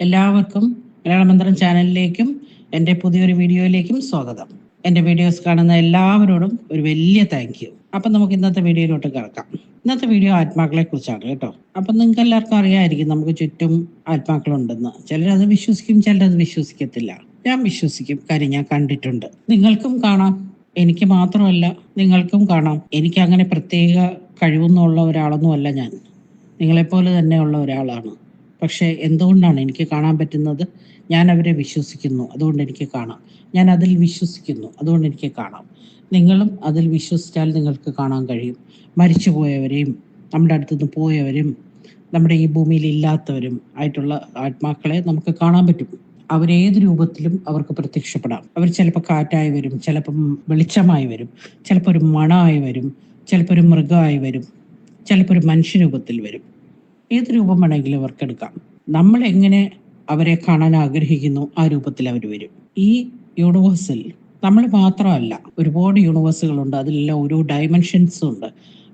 എല്ലാവർക്കും മലയാളമന്ത്രം ചാനലിലേക്കും എന്റെ പുതിയൊരു വീഡിയോയിലേക്കും സ്വാഗതം. എന്റെ വീഡിയോസ് കാണുന്ന എല്ലാവരോടും ഒരു വലിയ താങ്ക് യു അപ്പം നമുക്ക് ഇന്നത്തെ വീഡിയോയിലോട്ട് കിടക്കാം. ഇന്നത്തെ വീഡിയോ ആത്മാക്കളെ കുറിച്ചാണ് കേട്ടോ. അപ്പം നിങ്ങൾക്ക് എല്ലാവർക്കും അറിയാമായിരിക്കും നമുക്ക് ചുറ്റും ആത്മാക്കളുണ്ടെന്ന്. ചിലരത് വിശ്വസിക്കും ചിലരത് വിശ്വസിക്കത്തില്ല. ഞാൻ വിശ്വസിക്കും. കാര്യം ഞാൻ കണ്ടിട്ടുണ്ട്. നിങ്ങൾക്കും കാണാം. എനിക്ക് മാത്രമല്ല നിങ്ങൾക്കും കാണാം. എനിക്ക് അങ്ങനെ പ്രത്യേക കഴിവൊന്നുമുള്ള ഒരാളൊന്നുമല്ല ഞാൻ. നിങ്ങളെപ്പോലെ തന്നെയുള്ള ഒരാളാണ്. പക്ഷേ എന്തുകൊണ്ടാണ് എനിക്ക് കാണാൻ പറ്റുന്നത്? ഞാൻ അവരെ വിശ്വസിക്കുന്നു. അതുകൊണ്ട് എനിക്ക് കാണാം. ഞാൻ അതിൽ വിശ്വസിക്കുന്നു. അതുകൊണ്ട് എനിക്ക് കാണാം. നിങ്ങളും അതിൽ വിശ്വസിച്ചാൽ നിങ്ങൾക്ക് കാണാൻ കഴിയും. മരിച്ചു പോയവരെയും നമ്മുടെ അടുത്തുനിന്ന് പോയവരും നമ്മുടെ ഈ ഭൂമിയിൽ ഇല്ലാത്തവരും ആയിട്ടുള്ള ആത്മാക്കളെ നമുക്ക് കാണാൻ പറ്റും. അവരേത് രൂപത്തിലും അവർക്ക് പ്രത്യക്ഷപ്പെടാം. അവർ ചിലപ്പോൾ കാറ്റായി വരും ചിലപ്പം വെളിച്ചമായി വരും ചിലപ്പോൾ ഒരു മണമായി വരും ചിലപ്പോൾ ഒരു മൃഗമായി വരും ചിലപ്പോൾ ഒരു മനുഷ്യരൂപത്തിൽ വരും. ഏത് രൂപം വേണമെങ്കിലും അവർക്ക് എടുക്കാം നമ്മൾ എങ്ങനെ അവരെ കാണാൻ ആഗ്രഹിക്കുന്നു ആ രൂപത്തിൽ അവർ വരും. ഈ യൂണിവേഴ്സിൽ നമ്മൾ മാത്രമല്ല ഒരുപാട് യൂണിവേഴ്സുകളുണ്ട് അതിലെല്ലാം ഓരോ ഡയമെൻഷൻസും ഉണ്ട്.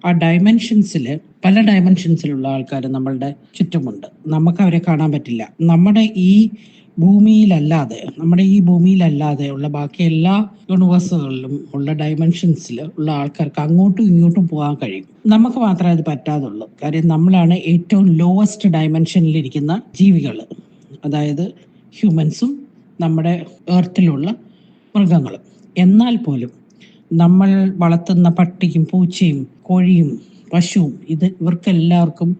ആ ഡയമെൻഷൻസിൽ പല ഡയമെൻഷൻസിലുള്ള ആൾക്കാർ നമ്മളുടെ ചുറ്റുമുണ്ട്. നമുക്ക് അവരെ കാണാൻ പറ്റില്ല. നമ്മുടെ ഈ ഭൂമിയിലല്ലാതെ നമ്മുടെ ഈ ഭൂമിയിലല്ലാതെ ഉള്ള ബാക്കി എല്ലാ യൂണിവേഴ്സുകളിലും ഉള്ള ഡയമെൻഷൻസിൽ ഉള്ള ആൾക്കാർക്ക് അങ്ങോട്ടും ഇങ്ങോട്ടും പോകാൻ കഴിയും. നമുക്ക് മാത്രമേ അത് പറ്റാതുള്ളൂ. കാര്യം നമ്മളാണ് ഏറ്റവും ലോവസ്റ്റ് ഡയമെൻഷനിലിരിക്കുന്ന ജീവികൾ. അതായത് ഹ്യൂമൻസും നമ്മുടെ എർത്തിലുള്ള മൃഗങ്ങളും. എന്നാൽ പോലും നമ്മൾ വളർത്തുന്ന പട്ടിയും പൂച്ചയും കോഴിയും പശുവും ഇത് ഇവർക്കെല്ലാവർക്കും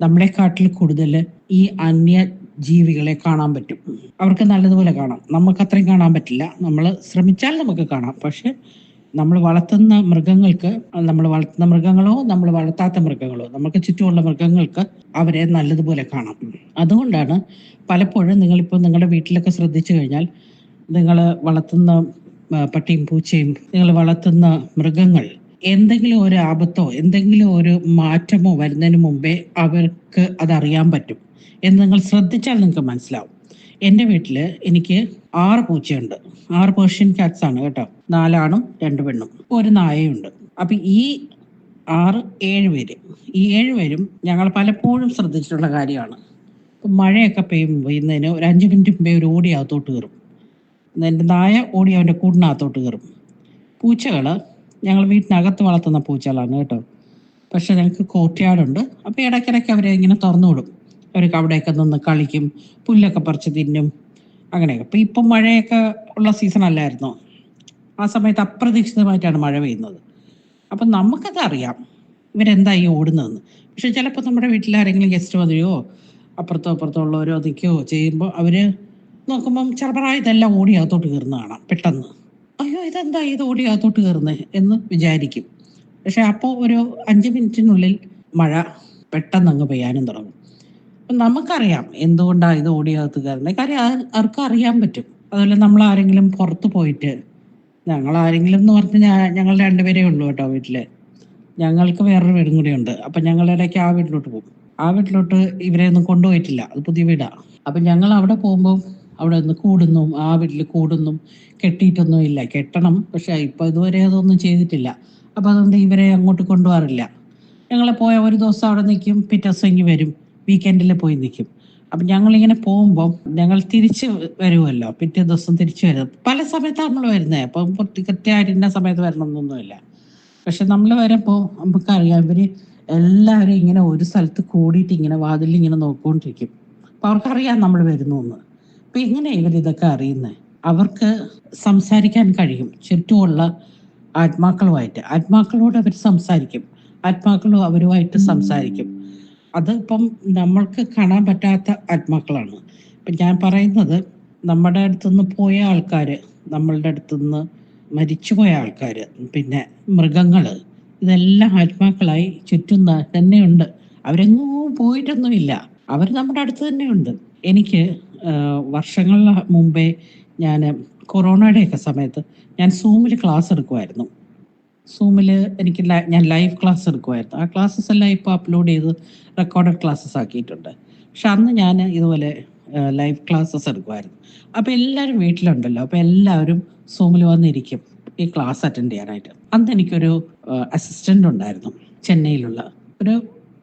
നമ്മളെക്കാട്ടിൽ കൂടുതൽ ഈ അന്യ ജീവികളെ കാണാൻ പറ്റും. അവർക്ക് നല്ലതുപോലെ കാണാം. നമുക്ക് അത്രയും കാണാൻ പറ്റില്ല. നമ്മൾ ശ്രമിച്ചാൽ നമുക്ക് കാണാം. പക്ഷെ നമ്മൾ വളർത്തുന്ന മൃഗങ്ങൾക്ക് നമ്മൾ വളർത്തുന്ന മൃഗങ്ങളോ നമ്മൾ വളർത്താത്ത മൃഗങ്ങളോ നമുക്ക് ചുറ്റുമുള്ള മൃഗങ്ങൾക്ക് അവരെ നല്ലതുപോലെ കാണാം. അതുകൊണ്ടാണ് പലപ്പോഴും നിങ്ങളിപ്പോൾ നിങ്ങളുടെ വീട്ടിലൊക്കെ ശ്രദ്ധിച്ചു കഴിഞ്ഞാൽ നിങ്ങൾ വളർത്തുന്ന പട്ടിയും പൂച്ചയും നിങ്ങൾ വളർത്തുന്ന മൃഗങ്ങൾ എന്തെങ്കിലും ഒരു ആപത്തോ എന്തെങ്കിലും ഒരു മാറ്റമോ വരുന്നതിന് മുമ്പേ അവർക്ക് അതറിയാൻ പറ്റും. എന്ന് നിങ്ങൾ ശ്രദ്ധിച്ചാൽ നിങ്ങൾക്ക് മനസ്സിലാവും. എന്റെ വീട്ടിൽ എനിക്ക് ആറ് പൂച്ചയുണ്ട്. ആറ് പേർഷ്യൻ കാറ്റ്സ് ആണ് കേട്ടോ. നാലാണും രണ്ട് പെണ്ണും. ഒരു നായയുണ്ട്. അപ്പൊ ഈ ആറ് ഏഴ് പേര്. ഈ ഏഴ് പേരും ഞങ്ങൾ പലപ്പോഴും ശ്രദ്ധിച്ചിട്ടുള്ള കാര്യമാണ്. മഴയൊക്കെ പെയ്യും പെയ്യുന്നതിന് ഒരു അഞ്ച് മിനിറ്റ് മുമ്പേ ഒരു ഓടി അകത്തോട്ട് കയറും. എന്റെ നായ ഓടി അവന്റെ കൂടിനകത്തോട്ട് കയറും. പൂച്ചകൾ ഞങ്ങൾ വീട്ടിനകത്ത് വളർത്തുന്ന പൂച്ചകളാണ് കേട്ടോ. പക്ഷെ ഞങ്ങൾക്ക് കോട്ടയാടുണ്ട് അപ്പോൾ ഇടയ്ക്കിടയ്ക്ക് അവരെ ഇങ്ങനെ തുറന്നു വിടും. അവർക്ക് അവിടെയൊക്കെ നിന്ന് കളിക്കും പുല്ലൊക്കെ പറിച്ച് തിന്നും അങ്ങനെയൊക്കെ. അപ്പം ഇപ്പം മഴയൊക്കെ ഉള്ള സീസൺ അല്ലായിരുന്നു? ആ സമയത്ത് അപ്രതീക്ഷിതമായിട്ടാണ് മഴ പെയ്യുന്നത്. അപ്പം നമുക്കത് അറിയാം ഇവരെന്താ ഈ ഓടുന്നതെന്ന്. പക്ഷെ ചിലപ്പോൾ നമ്മുടെ വീട്ടിൽ ആരെങ്കിലും ഗസ്റ്റ് വന്നയോ അപ്പുറത്തോ അപ്പുറത്തോ ഉള്ളവരോ നിൽക്കുകയോ ചെയ്യുമ്പോൾ അവർ നോക്കുമ്പം ചെറുപ്പറായ ഇതെല്ലാം ഓടി അകത്തോട്ട് കയറുന്ന കാണാം പെട്ടെന്ന്. അയ്യോ ഇതെന്താ ഇത് ഓടി അകത്തോട്ട് കയറുന്നത് എന്ന് വിചാരിക്കും. പക്ഷെ അപ്പോൾ ഒരു അഞ്ച് മിനിറ്റിനുള്ളിൽ മഴ പെട്ടെന്ന് അങ്ങ് പെയ്യാനും തുടങ്ങും. അപ്പം നമുക്കറിയാം എന്തുകൊണ്ടാണ് ഇത് ഓടിയാകത്ത് കാരണം കാര്യം ആർക്കും അറിയാൻ പറ്റും. അതുപോലെ നമ്മൾ ആരെങ്കിലും പുറത്ത് പോയിട്ട് ഞങ്ങൾ ആരെങ്കിലും എന്ന് പറഞ്ഞാൽ ഞങ്ങൾ രണ്ടുപേരേ ഉള്ളൂ കേട്ടോ വീട്ടിൽ. ഞങ്ങൾക്ക് വേറൊരു വീടും കൂടി ഉണ്ട്. അപ്പൊ ഞങ്ങൾ ഇടയ്ക്ക് ആ വീട്ടിലോട്ട് പോകും. ആ വീട്ടിലോട്ട് ഇവരെ ഒന്നും കൊണ്ടുപോയിട്ടില്ല. അത് പുതിയ വീടാ. അപ്പൊ ഞങ്ങൾ അവിടെ പോകുമ്പോൾ അവിടെ നിന്ന് കൂടുന്നു ആ വീട്ടിൽ കൂടുന്നു കെട്ടിയിട്ടൊന്നും ഇല്ല. കെട്ടണം. പക്ഷെ ഇപ്പൊ ഇതുവരെ അതൊന്നും ചെയ്തിട്ടില്ല. അപ്പൊ അതുകൊണ്ട് ഇവരെ അങ്ങോട്ട് കൊണ്ടുപോകാറില്ല. ഞങ്ങളെ പോയ ഒരു ദിവസം അവിടെ നിൽക്കും പിറ്റേ ദിവസം വരും. വീക്കെൻഡിൽ പോയി നിൽക്കും അപ്പൊ ഞങ്ങളിങ്ങനെ പോകുമ്പോൾ ഞങ്ങൾ തിരിച്ച് വരുമല്ലോ പിറ്റേ ദിവസം തിരിച്ചു വരും. പല സമയത്താണ് നമ്മൾ വരുന്നത് അപ്പം കൃത്യമായിട്ട് ഇന്ന സമയത്ത് വരണമെന്നൊന്നുമില്ല. പക്ഷെ നമ്മൾ വരുമ്പോൾ നമുക്കറിയാം ഇവർ എല്ലാവരും ഇങ്ങനെ ഒരു സ്ഥലത്ത് കൂടിയിട്ട് ഇങ്ങനെ വാതിലിൽ ഇങ്ങനെ നോക്കിക്കൊണ്ടിരിക്കും. അപ്പൊ അവർക്കറിയാം നമ്മൾ വരുന്നു എന്ന് അപ്പൊ എങ്ങനെ ഇവരിതൊക്കെ അറിയുന്നത് അവർക്ക് സംസാരിക്കാൻ കഴിയും. ചുറ്റുമുള്ള ആത്മാക്കളുമായിട്ട്. ആത്മാക്കളോട് അവർ സംസാരിക്കും. ആത്മാക്കളും അവരുമായിട്ട് സംസാരിക്കും. അത് ഇപ്പം നമ്മൾക്ക് കാണാൻ പറ്റാത്ത ആത്മാക്കളാണ്. ഇപ്പം ഞാൻ പറയുന്നത് നമ്മുടെ അടുത്തുനിന്ന് പോയ ആൾക്കാർ നമ്മളുടെ അടുത്തുനിന്ന് മരിച്ചുപോയ ആൾക്കാർ പിന്നെ മൃഗങ്ങൾ ഇതെല്ലാം ആത്മാക്കളായി ചുറ്റും തന്നെയുണ്ട്. അവരെങ്ങും പോയിട്ടൊന്നുമില്ല. അവർ നമ്മുടെ അടുത്ത് തന്നെയുണ്ട്. എനിക്ക് വർഷങ്ങൾ മുമ്പേ ഞാൻ കൊറോണയുടെയൊക്കെ സമയത്ത് ഞാൻ സൂമിൽ ക്ലാസ് എടുക്കുമായിരുന്നു സൂമിൽ എനിക്ക് ഞാൻ ലൈവ് ക്ലാസ് എടുക്കുമായിരുന്നു ആ ക്ലാസ്സസ് എല്ലാം ഇപ്പോൾ അപ്ലോഡ് ചെയ്ത് റെക്കോർഡഡ് ക്ലാസ്സസ് ആക്കിയിട്ടുണ്ട്. പക്ഷെ അന്ന് ഞാൻ ഇതുപോലെ ലൈവ് ക്ലാസ്സസ് എടുക്കുമായിരുന്നു അപ്പോൾ എല്ലാവരും വീട്ടിലുണ്ടല്ലോ. അപ്പോൾ എല്ലാവരും സൂമിൽ വന്നിരിക്കും ഈ ക്ലാസ് അറ്റൻഡ് ചെയ്യാനായിട്ട്. അന്ന് എനിക്കൊരു അസിസ്റ്റന്റ് ഉണ്ടായിരുന്നു ചെന്നൈയിലുള്ള. ഒരു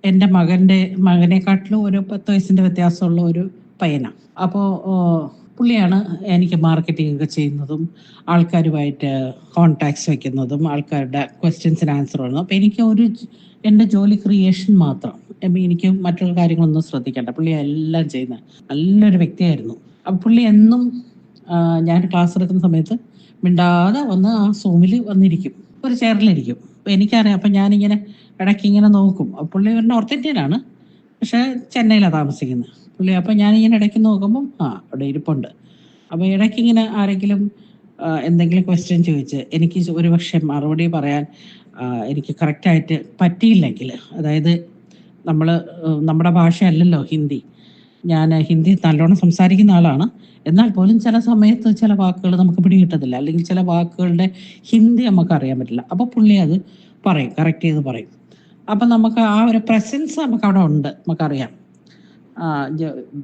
എന്റെ മകന്റെ മകനെക്കാട്ടിലും ഒരു പത്ത് വയസ്സിന്റെ വ്യത്യാസമുള്ള ഒരു പയ്യനാണ് അപ്പോൾ പുള്ളിയാണ് എനിക്ക് മാർക്കറ്റിംഗ് ഒക്കെ ചെയ്യുന്നതും ആൾക്കാരുമായിട്ട് കോൺടാക്ട്സ് വെക്കുന്നതും ആൾക്കാരുടെ ക്വസ്റ്റ്യൻസിന് ആൻസർ പറയുന്നതും അപ്പം എനിക്ക് ഒരു എന്റെ ജോലി ക്രിയേഷൻ മാത്രം. എനിക്ക് മറ്റുള്ള കാര്യങ്ങളൊന്നും ശ്രദ്ധിക്കേണ്ട. പുള്ളി എല്ലാം ചെയ്യുന്ന നല്ലൊരു വ്യക്തിയായിരുന്നു. അപ്പം പുള്ളി എന്നും ഞാൻ ക്ലാസ് എടുക്കുന്ന സമയത്ത് മിണ്ടാതെ വന്ന് ആ സൂമിൽ വന്നിരിക്കും. ഒരു ചെയറിലിരിക്കും അപ്പം എനിക്കറിയാം അപ്പം ഞാനിങ്ങനെ ഇടയ്ക്ക് ഇങ്ങനെ നോക്കും. പുള്ളി ഒരു നോർത്ത് ഇന്ത്യയിലാണ് പക്ഷേ ചെന്നൈയിലാണ് താമസിക്കുന്നത് പുള്ളി ഞാൻ ഇങ്ങനെ ഇടയ്ക്ക് നോക്കുമ്പം ആ അവിടെ ഇരിപ്പുണ്ട്. അപ്പോൾ ഇടയ്ക്ക് ഇങ്ങനെ ആരെങ്കിലും എന്തെങ്കിലും ക്വസ്റ്റ്യൻ ചോദിച്ച് എനിക്ക് ഒരു പക്ഷേ മറുപടി പറയാൻ എനിക്ക് കറക്റ്റായിട്ട് പറ്റിയില്ലെങ്കിൽ അതായത് നമ്മൾ നമ്മുടെ ഭാഷയല്ലല്ലോ ഹിന്ദി. ഞാൻ ഹിന്ദി നല്ലോണം സംസാരിക്കുന്ന ആളാണ്. എന്നാൽ പോലും ചില സമയത്ത് ചില വാക്കുകൾ നമുക്ക് പിടികിട്ടത്തില്ല. അല്ലെങ്കിൽ ചില വാക്കുകളുടെ ഹിന്ദി നമുക്ക് അറിയാൻ പറ്റില്ല. അപ്പോൾ പുള്ളി അത് പറയും കറക്റ്റ് ചെയ്ത് പറയും. അപ്പം നമുക്ക് ആ ഒരു പ്രസൻസ് നമുക്ക് അവിടെ ഉണ്ട് നമുക്കറിയാം.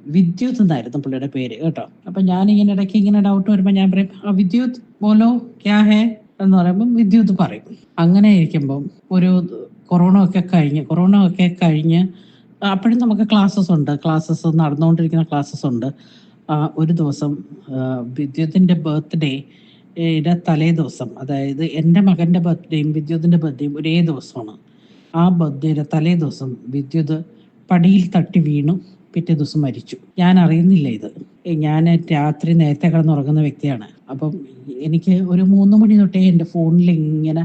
വിദ്യുത് എന്നായിരുന്നു പുള്ളിയുടെ പേര് കേട്ടോ. അപ്പൊ ഞാൻ ഇങ്ങനെ ഇടയ്ക്ക് ഇങ്ങനെ ഡൗട്ട് വരുമ്പോൾ ഞാൻ പറയും ആ വിദ്യുത് ബോലോ ക്യാ ഹേ? എന്ന് പറയുമ്പോൾ വിദ്യുത് പറയും. അങ്ങനെ ഇരിക്കുമ്പം ഒരു കൊറോണ ഒക്കെ കഴിഞ്ഞ് കൊറോണ ഒക്കെ കഴിഞ്ഞ് അപ്പോഴും നമുക്ക് ക്ലാസ്സസ് ഉണ്ട്. ക്ലാസ്സസ് നടന്നുകൊണ്ടിരിക്കുന്ന ക്ലാസ്സസ് ഉണ്ട്. ഒരു ദിവസം വിദ്യുത്തിന്റെ ബർത്ത്ഡേ തലേ ദിവസം അതായത് എന്റെ മകന്റെ ബർത്ത്ഡേയും വിദ്യുത്തിന്റെ ബർത്ത്ഡേയും ഒരേ ദിവസമാണ്. ആ ബർത്ത്ഡേയുടെ തലേ ദിവസം വിദ്യുത് പടിയിൽ തട്ടി വീണു. പിറ്റേ ദിവസം മരിച്ചു. ഞാൻ അറിയുന്നില്ല ഇത് ഞാൻ രാത്രി നേരത്തെ കിടന്നുറങ്ങുന്ന വ്യക്തിയാണ്. അപ്പം എനിക്ക് ഒരു മൂന്ന് മണി തൊട്ടേ എന്റെ ഫോണിൽ ഇങ്ങനെ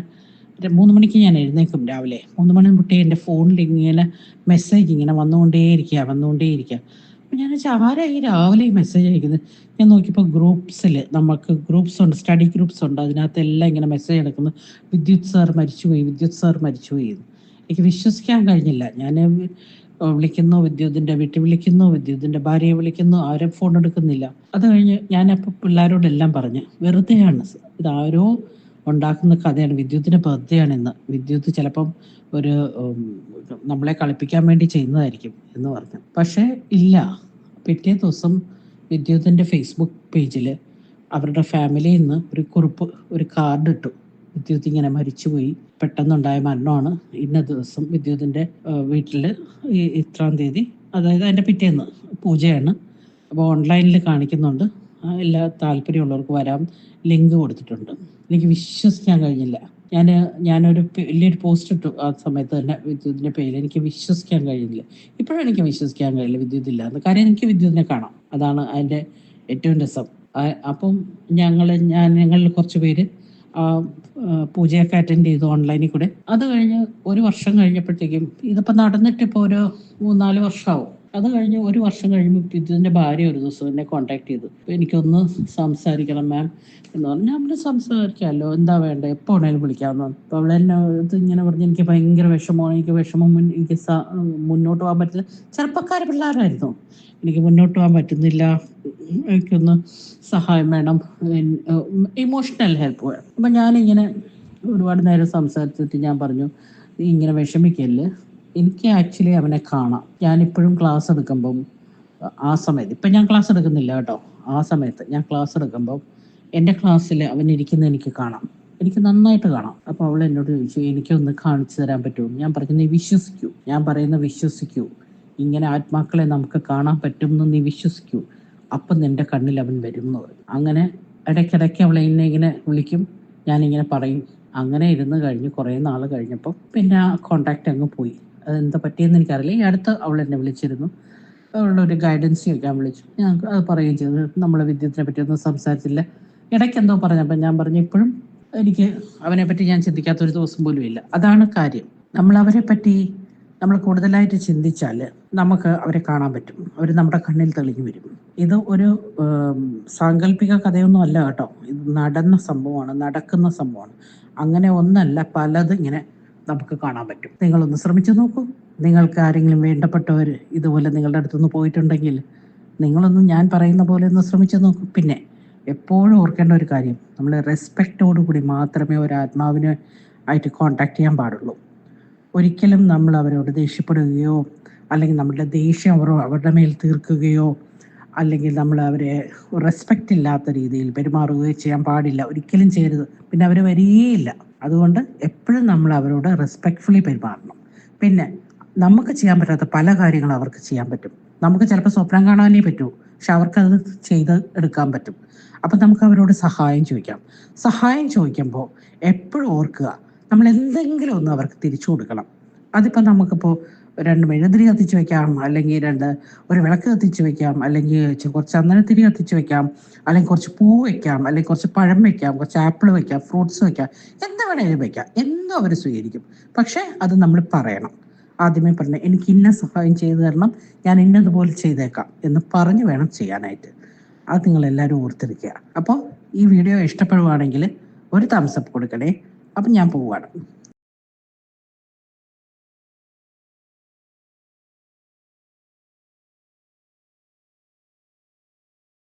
മൂന്ന് മണിക്ക് ഞാൻ എഴുന്നേക്കും രാവിലെ. മൂന്ന് മണി തൊട്ടേ എന്റെ ഫോണിൽ ഇങ്ങനെ മെസ്സേജ് ഇങ്ങനെ വന്നുകൊണ്ടേയിരിക്കുക വന്നുകൊണ്ടേയിരിക്കുക. അപ്പം ഞാൻ വെച്ചാൽ ആരായി രാവിലെ ഈ മെസ്സേജ് അയക്കുന്നത് ഞാൻ നോക്കിയപ്പോൾ ഗ്രൂപ്പ്സിൽ നമുക്ക് ഗ്രൂപ്പ്സ് ഉണ്ട് സ്റ്റഡി ഗ്രൂപ്പ്സ് ഉണ്ട് അതിനകത്തെല്ലാം ഇങ്ങനെ മെസ്സേജ് എടുക്കുന്നു വിദ്യുത് സാർ മരിച്ചുപോയി വിദ്യുത് സാർ മരിച്ചുപോയി. എനിക്ക് വിശ്വസിക്കാൻ കഴിഞ്ഞില്ല. ഞാൻ വിളിക്കുന്നു വിദ്യുതിന്റെ വീട്ടിൽ വിളിക്കുന്നു വിദ്യുതിന്റെ ഭാര്യയെ വിളിക്കുന്നു ആരും ഫോൺ എടുക്കുന്നില്ല. അത് കഴിഞ്ഞ് ഞാനപ്പോൾ പിള്ളേരോടെല്ലാം പറഞ്ഞു വെറുതെയാണ്. ഇത് ആരോ ഉണ്ടാക്കുന്ന കഥയാണ് വിദ്യുത്തിന്റെ ബർത്ത്ഡേയാണ് ഇന്ന് വിദ്യുത്ത് ചിലപ്പം ഒരു നമ്മളെ കളിപ്പിക്കാൻ വേണ്ടി ചെയ്യുന്നതായിരിക്കും എന്ന് പറഞ്ഞു. പക്ഷേ ഇല്ല. പിറ്റേ ദിവസം വിദ്യുത്തിന്റെ ഫേസ്ബുക്ക് പേജിൽ അവരുടെ ഫാമിലിയിൽ നിന്ന് ഒരു കുറിപ്പ് ഒരു കാർഡ് ഇട്ടു. വിദ്യുത്ത് ഇങ്ങനെ മരിച്ചുപോയി. പെട്ടെന്നുണ്ടായ മരണമാണ് ഇന്ന ദിവസം വിദ്യുതിന്റെ വീട്ടിൽ ഈ ഇത്രാം തീയതി. അതായത് അതിന്റെ പിറ്റേന്ന് പൂജയാണ്. അപ്പോൾ ഓൺലൈനിൽ കാണിക്കുന്നുണ്ട്. എല്ലാ താല്പര്യമുള്ളവർക്ക് വരാം. ലിങ്ക് കൊടുത്തിട്ടുണ്ട്. എനിക്ക് വിശ്വസിക്കാൻ കഴിഞ്ഞില്ല. ഞാൻ ഞാനൊരു വലിയൊരു പോസ്റ്റ് ഇട്ടു ആ സമയത്ത് തന്നെ വിദ്യുതിന്റെ പേരിൽ. എനിക്ക് വിശ്വസിക്കാൻ കഴിയുന്നില്ല ഇപ്പോഴും എനിക്ക് വിശ്വസിക്കാൻ കഴിയില്ല വിദ്യുത് ഇല്ലാന്ന്. കാര്യം എനിക്ക് വിദ്യുതിനെ കാണാം. അതാണ് അതിന്റെ ഏറ്റവും രസം. അപ്പം ഞങ്ങൾ ഞാൻ ഞങ്ങളിൽ കുറച്ച് പേര് പൂജയൊക്കെ അറ്റൻഡ് ചെയ്തു ഓൺലൈനിൽ കൂടെ. അത് കഴിഞ്ഞ് ഒരു വർഷം കഴിഞ്ഞപ്പോഴത്തേക്കും ഇതിപ്പോൾ നടന്നിട്ടിപ്പോൾ ഒരു മൂന്നാൽ വർഷമാവും അത് കഴിഞ്ഞ് ഒരു വർഷം കഴിയുമ്പോൾ ഇതിന്റെ ഭാര്യ ഒരു ദിവസം എന്നെ കോൺടാക്ട് ചെയ്തു. എനിക്കൊന്ന് സംസാരിക്കണം മാം എന്ന് പറഞ്ഞു. നമ്മൾ സംസാരിക്കാമല്ലോ എന്താ വേണ്ടത് എപ്പോൾ വേണേലും വിളിക്കാമെന്ന് പറഞ്ഞു. അപ്പോൾ അവളെ എന്നെ ഇത് ഇങ്ങനെ പറഞ്ഞ് എനിക്ക് ഭയങ്കര വിഷമമാണ് എനിക്ക് വിഷമം എനിക്ക് മുന്നോട്ട് പോകാൻ പറ്റില്ല. ചെറുപ്പക്കാർ പിള്ളേരായിരുന്നു. എനിക്ക് മുന്നോട്ട് പോകാൻ പറ്റുന്നില്ല. എനിക്കൊന്ന് സഹായം വേണം. ഇമോഷണൽ ഹെൽപ്പ് വേണം. അപ്പം ഞാനിങ്ങനെ ഒരുപാട് നേരം സംസാരിച്ചിട്ട് ഞാൻ പറഞ്ഞു ഇങ്ങനെ വിഷമിക്കല്ല്? എനിക്ക് ആക്ച്വലി അവനെ കാണാം. ഞാനിപ്പോഴും ക്ലാസ് എടുക്കുമ്പം ആ സമയത്ത് ഇപ്പം ഞാൻ ക്ലാസ് എടുക്കുന്നില്ല കേട്ടോ. ആ സമയത്ത് ഞാൻ ക്ലാസ് എടുക്കുമ്പം എന്റെ ക്ലാസ്സിൽ അവൻ ഇരിക്കുന്നത് എനിക്ക് കാണാം. എനിക്ക് നന്നായിട്ട് കാണാം. അപ്പോൾ അവൾ എന്നോട് ചോദിച്ചു എനിക്കൊന്ന് കാണിച്ചു തരാൻ പറ്റുമോ? ഞാൻ പറഞ്ഞു നീ വിശ്വസിക്കൂ. ഞാൻ പറയുന്ന വിശ്വസിക്കൂ. ഇങ്ങനെ ആത്മാക്കളെ നമുക്ക് കാണാൻ പറ്റുമെന്ന് നീ വിശ്വസിക്കൂ. അപ്പം നിന്റെ കണ്ണിൽ അവൻ വരും എന്ന് പറയും അങ്ങനെ ഇടയ്ക്കിടയ്ക്ക് അവളെ എന്നെ ഇങ്ങനെ വിളിക്കും. ഞാനിങ്ങനെ പറയും. അങ്ങനെ ഇരുന്ന് കഴിഞ്ഞ് കുറേ നാൾ കഴിഞ്ഞപ്പോൾ പിന്നെ ആ കോണ്ടാക്റ്റ് അങ്ങ് പോയി. അതെന്താ പറ്റിയെന്ന് എനിക്കറിയില്ല. ഈ അടുത്ത് അവൾ എന്നെ വിളിച്ചിരുന്നു. അവളുടെ ഒരു ഗൈഡൻസ് ചോദിക്കാൻ വിളിച്ചു. ഞാൻ അത് പറയുകയും ചെയ്തു. നമ്മളെ വിദ്യത്തിനെ പറ്റി ഒന്നും സംസാരിച്ചില്ല. ഇടയ്ക്ക് എന്തോ പറഞ്ഞപ്പോൾ ഞാൻ പറഞ്ഞു ഇപ്പോഴും എനിക്ക് അവനെ പറ്റി ഞാൻ ചിന്തിക്കാത്ത ഒരു ദിവസം പോലും ഇല്ല. അതാണ് കാര്യം. നമ്മൾ അവരെ പറ്റി നമ്മൾ കൂടുതലായിട്ട് ചിന്തിച്ചാൽ നമുക്ക് അവരെ കാണാൻ പറ്റും. അവർ നമ്മുടെ കണ്ണിൽ തെളിഞ്ഞു വരും. ഇത് ഒരു സാങ്കല്പിക കഥയൊന്നും അല്ല കേട്ടോ. ഇത് നടന്ന സംഭവമാണ് നടക്കുന്ന സംഭവമാണ്. അങ്ങനെ ഒന്നല്ല പലത് ഇങ്ങനെ നമുക്ക് കാണാൻ പറ്റും. നിങ്ങളൊന്ന് ശ്രമിച്ചു നോക്കൂ. നിങ്ങൾക്ക് ആരെങ്കിലും വേണ്ടപ്പെട്ടവർ ഇതുപോലെ നിങ്ങളുടെ അടുത്തുനിന്ന് പോയിട്ടുണ്ടെങ്കിൽ നിങ്ങളൊന്നും ഞാൻ പറയുന്ന പോലെ ഒന്ന് ശ്രമിച്ചു നോക്കൂ. പിന്നെ എപ്പോഴും ഓർക്കേണ്ട ഒരു കാര്യം നമ്മൾ റെസ്പെക്റ്റോടു കൂടി മാത്രമേ ഒരു ആത്മാവിനെ ആയിട്ട് കോണ്ടാക്ട് ചെയ്യാൻ പാടുള്ളൂ. ഒരിക്കലും നമ്മൾ അവരോട് ദേഷ്യപ്പെടുകയോ അല്ലെങ്കിൽ നമ്മളുടെ ദേഷ്യം അവർ അവരുടെ മേൽ തീർക്കുകയോ അല്ലെങ്കിൽ നമ്മൾ അവരെ റെസ്പെക്റ്റ് ഇല്ലാത്ത രീതിയിൽ പെരുമാറുകയോ ചെയ്യാൻ പാടില്ല. ഒരിക്കലും ചെയ്യരുത്. പിന്നെ അവർ വരികയില്ല. അതുകൊണ്ട് എപ്പോഴും നമ്മൾ അവരോട് റെസ്പെക്ട്ഫുള്ളി പെരുമാറണം. പിന്നെ നമുക്ക് ചെയ്യാൻ പറ്റാത്ത പല കാര്യങ്ങളും അവർക്ക് ചെയ്യാൻ പറ്റും. നമുക്ക് ചിലപ്പോൾ സ്വപ്നം കാണാനേ പറ്റൂ. പക്ഷെ അവർക്കത് ചെയ്ത് എടുക്കാൻ പറ്റും. അപ്പം നമുക്ക് അവരോട് സഹായം ചോദിക്കാം. സഹായം ചോദിക്കുമ്പോൾ എപ്പോഴും ഓർക്കുക നമ്മൾ എന്തെങ്കിലും ഒന്ന് അവർക്ക് തിരിച്ചു കൊടുക്കണം. അതിപ്പോൾ നമുക്കിപ്പോൾ രണ്ട് മെഴുതിരി കത്തിച്ച് വെക്കാം അല്ലെങ്കിൽ രണ്ട് ഒരു വിളക്ക് കത്തിച്ച് വെക്കാം അല്ലെങ്കിൽ കുറച്ച് ചന്ദനത്തിരി കത്തിച്ച് വെക്കാം അല്ലെങ്കിൽ കുറച്ച് പൂ വെക്കാം അല്ലെങ്കിൽ കുറച്ച് പഴം വെക്കാം കുറച്ച് ആപ്പിൾ വെക്കാം ഫ്രൂട്ട്സ് വെക്കാം എന്ത് വേണേലും വെക്കാം എന്തും അവർ സ്വീകരിക്കും. പക്ഷേ അത് നമ്മൾ പറയണം. ആദ്യമേ പറഞ്ഞു എനിക്ക് ഇന്ന സഹായം ചെയ്തു തരണം ഞാൻ ഇന്നതുപോലെ ചെയ്തേക്കാം എന്ന് പറഞ്ഞു വേണം ചെയ്യാനായിട്ട്. അത് നിങ്ങൾ എല്ലാവരും ഓർത്തിരിക്കുക. അപ്പോൾ ഈ വീഡിയോ ഇഷ്ടപ്പെടുവാണെങ്കിൽ ഒരു തംസപ്പ് കൊടുക്കണേ. അപ്പം ഞാൻ പോവാണ്